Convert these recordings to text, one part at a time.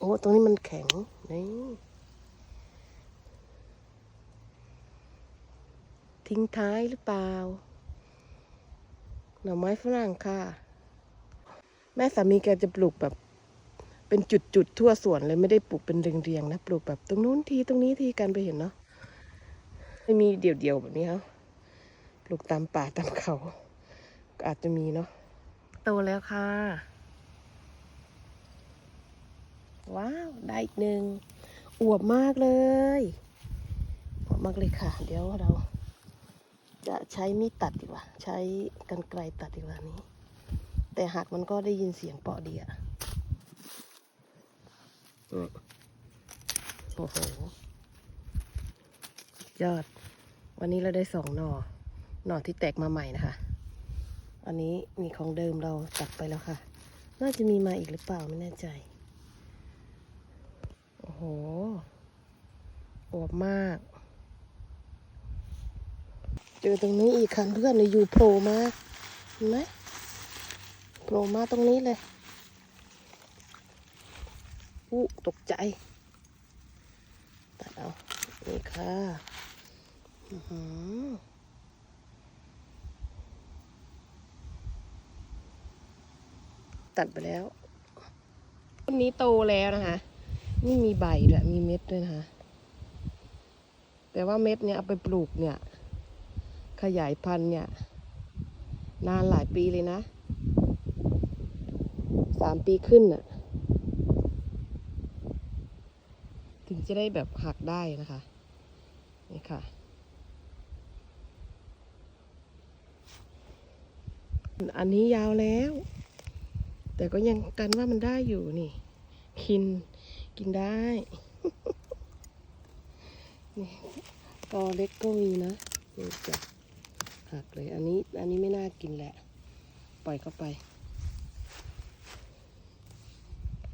โอ้ ตรงนี้มันแข็ง นี่ ทิ้งท้ายหรือเปล่า หน่อไม้ฝรั่งค่ะ แม่สามีแกจะปลูกแบบ เป็นจุดๆ ทั่วสวนเลยไม่ได้ปลูกเป็นเรียงๆ นะ ปลูกแบบตรงนู้นที ตรงนี้ทีกันไปเห็นเนาะไม่มีเดี่ยวๆ แบบนี้ครับปลูกตามป่าตามเขา อาจจะมีเนาะ โตแล้วค่ะ ว้าว ได้อีกหนึ่งอวบมากเลยอวบมากเลยค่ะ เดี๋ยวเรา จะใช้มีดตัดดีกว่า ใช้กรรไกรตัดดีกว่านี้ แต่หักมันก็ได้ยินเสียงเปาะดีอะอืมโอ้โหยอด วันนี้เราได้สองหน่อ หน่อที่แตกมาใหม่นะคะ อันนี้มีของเดิมเราตัดไปแล้วค่ะ น่าจะมีมาอีกหรือเปล่าไม่แน่ใจ โอ้โหอวบมาก เจอตรงนี้อีกคันเพื่อนเลยอยู่โผล่มาเห็นไหมโผล่มาตรงนี้เลยอู้ตกใจตัดเอา นี่ค่ะตัดไปแล้วต้นนี้โตแล้วนะคะ นี่มีใบด้วยมีเม็ดด้วยนะคะ แต่ว่าเม็ดเนี่ยเอาไปปลูกเนี่ย ขยายพันธุ์เนี่ย นานหลายปีเลยนะสามปีขึ้นน่ะ ถึงจะได้แบบหักได้นะคะ นี่ค่ะ อันนี้ยาวแล้ว แต่ก็ยังกันว่ามันได้อยู่นี่กิน กินได้ นี่ตอเล็กก็มีนะนี่จ้ะหักเลย อันนี้ อันนี้ไม่น่ากินแหละ ปล่อยเข้าไป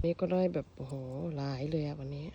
นี่ก็ได้แบบโอ้โหหลายเลยอะวันนี้